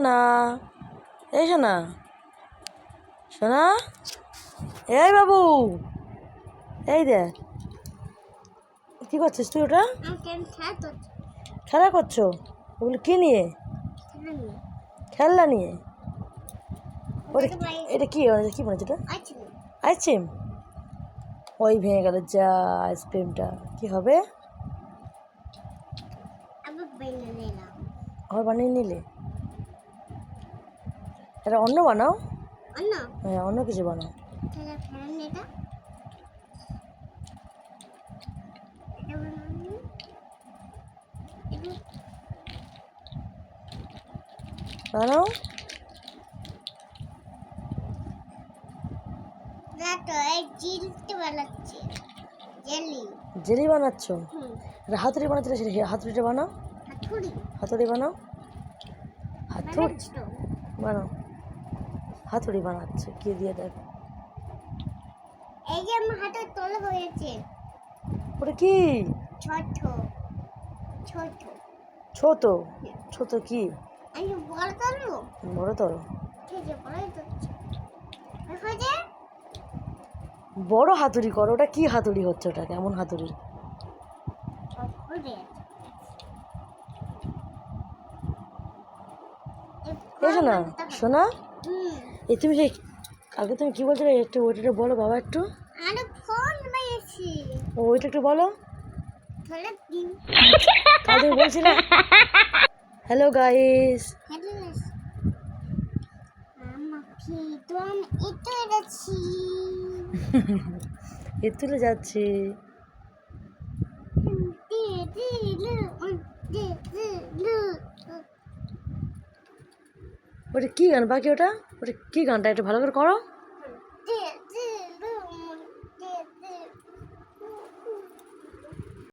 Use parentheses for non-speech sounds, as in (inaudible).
সোনা এই সোনা সোনা এই বাবু। এই দেখ। কি করছিস তুই ওটা? খেলা করছ? ওগুলো কি নিয়ে? খেলনা নিয়ে? এটা কি? কি বলেছে এটা? আইসক্রিম। ওই ভেঙে গেল যা আইসক্রিমটা। কি হবে? ঘর বানিয়ে নিলে? এটা অন্য বানাও। অন্য হ্যাঁ অন্য কিছু বানাও। বানাও। জেলি। বানাচ্ছ? হাতুড়ি বানাচ্ছিলে সেটা হাতুড়িটা বানাও। হাতুড়ি। বানাও। হাতুড়ি বানাও। হাতুড়ি বানাচ্ছে কি দিয়ে দেখ এই যে আমার হাতের তলা হয়েছে। ওটা কি? ছোট ছোট। ছোট? ছোট কি? আমি বড় করব বড় তো ঠিক আছে বড়ই করছি হয়েছে বড় হাতুড়ি করো ওটা কি হাতুড়ি হচ্ছে ওটা? কেমন হাতুড়ি? হয়ে এই শোনা? এই তুমি সেই কালকে তুমি কি বলছিলে? একটু ওইটা বলো বাবা একটু। আরে ফোন পেয়েছি ওইটা একটু বলো। দিন। বলছিলে? হ্যালো গাইস এ তুলে (laughs) যাচ্ছি। ওটা কী গান? বাকি ওটা? ওটা কী গানটা? একটু ভালো করে করো।